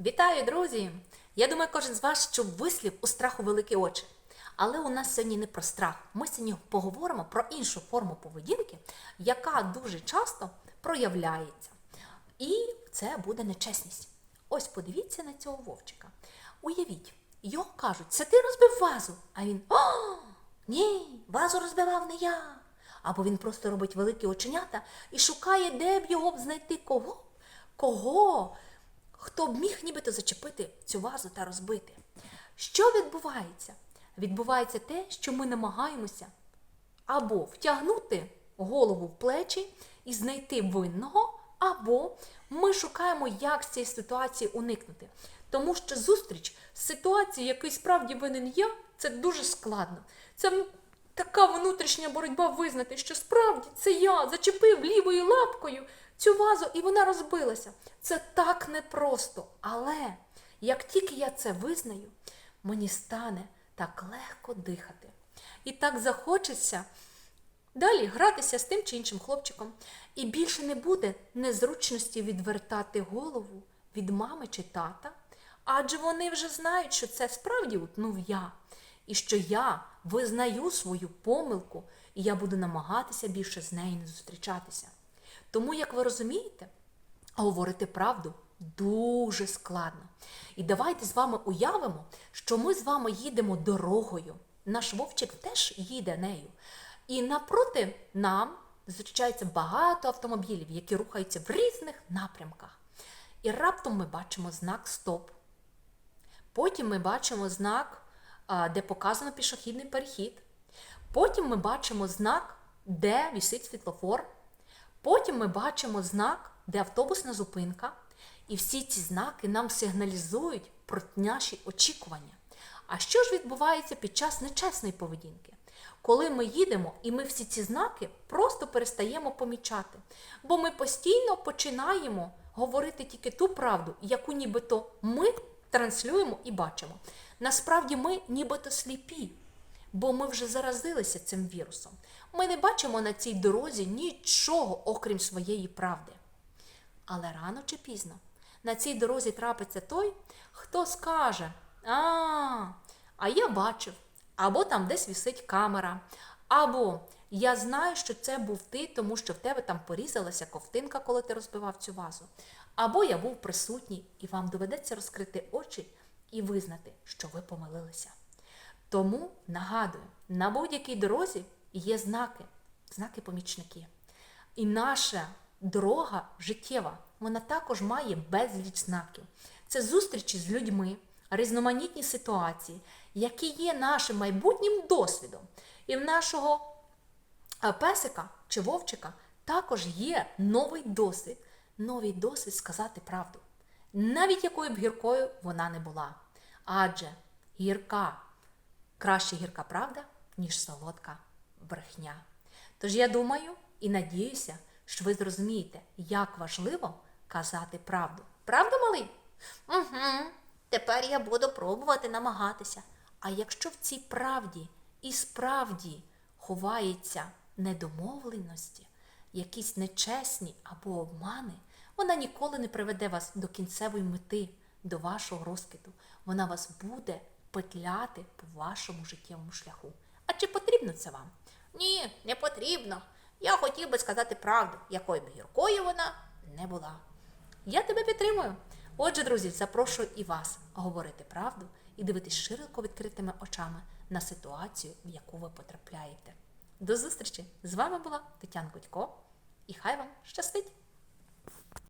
Вітаю, друзі! Я думаю, кожен з вас чув вислів у страху великі очі. Але у нас сьогодні не про страх. Ми сьогодні поговоримо про іншу форму поведінки, яка дуже часто проявляється. І це буде нечесність. Ось подивіться на цього вовчика. Уявіть, його кажуть, це ти розбив вазу. А він О, ні, вазу розбивав не я. Або він просто робить великі оченята і шукає, де б його б знайти кого, кого, хто б міг нібито зачепити цю вазу та розбити. Що відбувається? Відбувається те, що ми намагаємося або втягнути голову в плечі і знайти винного, або ми шукаємо, як з цієї ситуації уникнути. Тому що зустріч з ситуацією, який справді винен я, це дуже складно. Це така внутрішня боротьба визнати, що справді це я зачепив лівою лапкою цю вазу і вона розбилася. Це так непросто. Але як тільки я це визнаю, мені стане так легко дихати. І так захочеться далі гратися з тим чи іншим хлопчиком. І більше не буде незручності відвертати голову від мами чи тата, адже вони вже знають, що це справді утнув я, і що я визнаю свою помилку, і я буду намагатися більше з нею не зустрічатися. Тому, як ви розумієте, говорити правду дуже складно. І давайте з вами уявимо, що ми з вами їдемо дорогою. Наш вовчик теж їде нею. І напроти нам зустрічається багато автомобілів, які рухаються в різних напрямках. І раптом ми бачимо знак Стоп. Потім ми бачимо знак, де показано пішохідний перехід. Потім ми бачимо знак, де вісить світлофор. Потім ми бачимо знак, де автобусна зупинка. І всі ці знаки нам сигналізують про наші очікування. А що ж відбувається під час нечесної поведінки? Коли ми їдемо і ми всі ці знаки просто перестаємо помічати, бо ми постійно починаємо говорити тільки ту правду, яку нібито ми транслюємо і бачимо. Насправді ми нібито сліпі, бо ми вже заразилися цим вірусом. Ми не бачимо на цій дорозі нічого, окрім своєї правди. Але рано чи пізно на цій дорозі трапиться той, хто скаже: А, а я бачив, або там десь висить камера, або я знаю, що це був ти, тому що в тебе там порізалася ковтинка, коли ти розбивав цю вазу. Або я був присутній, і вам доведеться розкрити очі і визнати, що ви помилилися. Тому нагадую, на будь-якій дорозі є знаки, знаки-помічники. І наша дорога життєва, вона також має безліч знаків. Це зустрічі з людьми, різноманітні ситуації, які є нашим майбутнім досвідом. І в нашого песика чи вовчика також є новий досвід. Новий досвід сказати правду. Навіть якою б гіркою вона не була. Адже гірка краще гірка правда, ніж солодка брехня. Тож я думаю і надіюся, що ви зрозумієте, як важливо казати правду. Правда, малий? Угу. Тепер я буду пробувати намагатися. А якщо в цій правді і справді ховається недомовленості, якісь нечесні або обмани, вона ніколи не приведе вас до кінцевої мети, до вашого розквіту. Вона вас буде петляти по вашому життєвому шляху. А чи потрібно це вам? Ні, не потрібно. Я хотів би сказати правду, якою б гіркою вона не була. Я тебе підтримую. Отже, друзі, запрошую і вас говорити правду і дивитись широко відкритими очами на ситуацію, в яку ви потрапляєте. До зустрічі! З вами була Тетяна Кутько, і хай вам щастить!